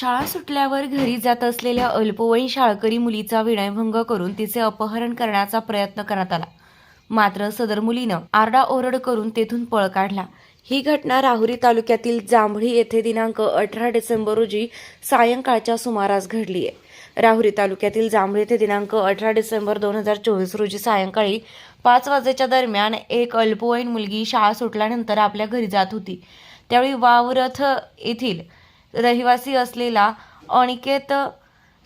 शाळा सुटल्यावर घरी जात असलेल्या अल्पवयीन शाळकरी मुलीचा विनयभंग करून तिचे अपहरण करण्याचा प्रयत्न करण्यात आला. मात्र सदर मुलीनं आरडाओरड करून तेथून पळ काढला. ही घटना राहुरी तालुक्यातील जांभळी येथे दिनांक अठरा डिसेंबर रोजी सायंकाळच्या सुमारास घडली आहे. राहुरी तालुक्यातील जांभळी येथे दिनांक अठरा डिसेंबर दोन हजार चोवीस रोजी सायंकाळी पाच वाजेच्या दरम्यान एक अल्पवयीन मुलगी शाळा सुटल्यानंतर आपल्या घरी जात होती. त्यावेळी वावरथ येथील रहिवासी असलेला अनिकेत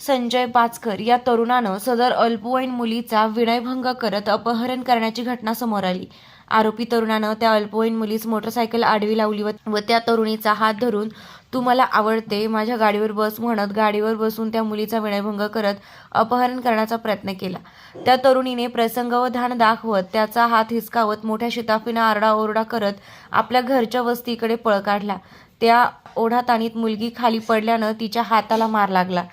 संजय पाचकर या तरुणानं सदर अल्पवयीन मुलीचा विनयभंग करत अपहरण करण्याची घटना समोर आली. आरोपी तरुणानं त्या अल्पवयीन मुलीस मोटरसायकल आडवी लावली व व त्या तरुणीचा हात धरून तू मला आवडते माझ्या गाडीवर बस म्हणत गाडीवर बसून त्या मुलीचा विनयभंग करत अपहरण करण्याचा प्रयत्न केला. त्या तरुणीने प्रसंग व धान दाखवत त्याचा हात हिसकावत मोठ्या शिताफीनं आरडाओरडा करत आपल्या घरच्या वस्तीकडे पळ काढला. त्या ओढाताणीत मुलगी खाली पडल्यानं तिच्या हाताला मार लागला.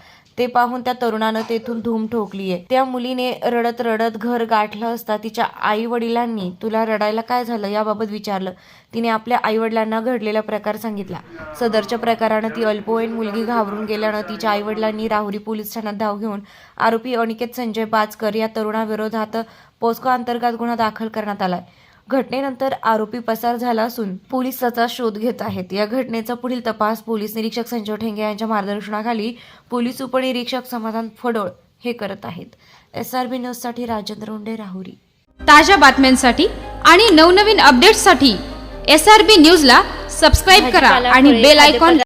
ते पाहून त्या तरुणानं तेथून धूम ठोकलीये. त्या मुलीने रडत रडत घर गाठलं असता तिच्या आई वडिलांनी तुला रडायला काय झालं याबाबत विचारलं. तिने आपल्या आई वडिलांना घडलेला प्रकार सांगितला. सदरच्या प्रकारानं ती अल्पवयीन मुलगी घाबरून गेल्यानं तिच्या आई वडिलांनी राहुरी पोलीस ठाण्यात धाव घेऊन आरोपी अनिकेत संजय बाचकर या तरुणाविरोधात पोस्को अंतर्गत गुन्हा दाखल करण्यात आलाय. घटनेनंतर आरोपी पसार झाला असून पोलीस त्याचा शोध घेत आहेत. या घटनेचा पुढील तपास पोलीस निरीक्षक संजय ठेंगे यांच्या मार्गदर्शनाखाली पोलीस उपनिरीक्षक समाधान फडोळ हे करत आहेत. एस आर बी न्यूजसाठी राजेंद्र उंडे राहुरी. ताज्या बातम्यांसाठी आणि नवनवीन अपडेट्ससाठी एस आर बी न्यूजला सबस्क्राईब करा आणि बेल आयकॉन